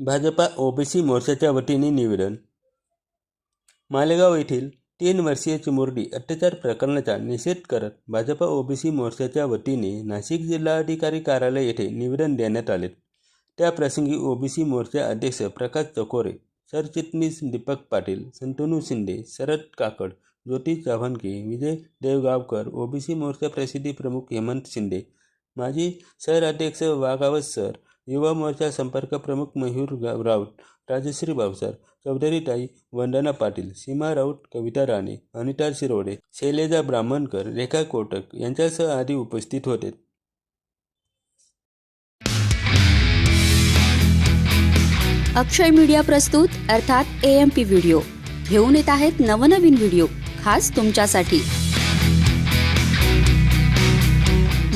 Bhajpa OBC मोर्चाच्या वतीने निवेदन. मालेगाव येथील तीन वर्षीय चिमुरडी अत्याचार प्रकरणाचा निषेध करत भाजपा ओबीसी मोर्चाच्या वतीने नाशिक जिल्हाधिकारी कार्यालय येथे निवेदन देण्यात आले. त्याप्रसंगी ओबीसी मोर्चा अध्यक्ष प्रकाश चकोरे सरचिटणीस दीपक पाटील संतनू शिंदे शरद काकड ज्योती चव्हाणके विजय देवगावकर ओबीसी मोर्चा प्रसिद्धी प्रमुख हेमंत शिंदे माजी सर अध्यक्ष वाघावत सर युवा मोर्चा संपर्क प्रमुख मयूर गा- राऊत राजश्री भावसार चौधरीताई वंदना पाटील सीमा राऊत कविता राणे अनिता शिरोडे शैलेजा ब्राह्मणकर रेखा कोटक यांच्यासह आदी उपस्थित होते. अक्षय मीडिया प्रस्तुत अर्थात ए एम पी व्हिडिओ घेऊन येत आहेत नवनवीन व्हिडिओ खास तुमच्यासाठी.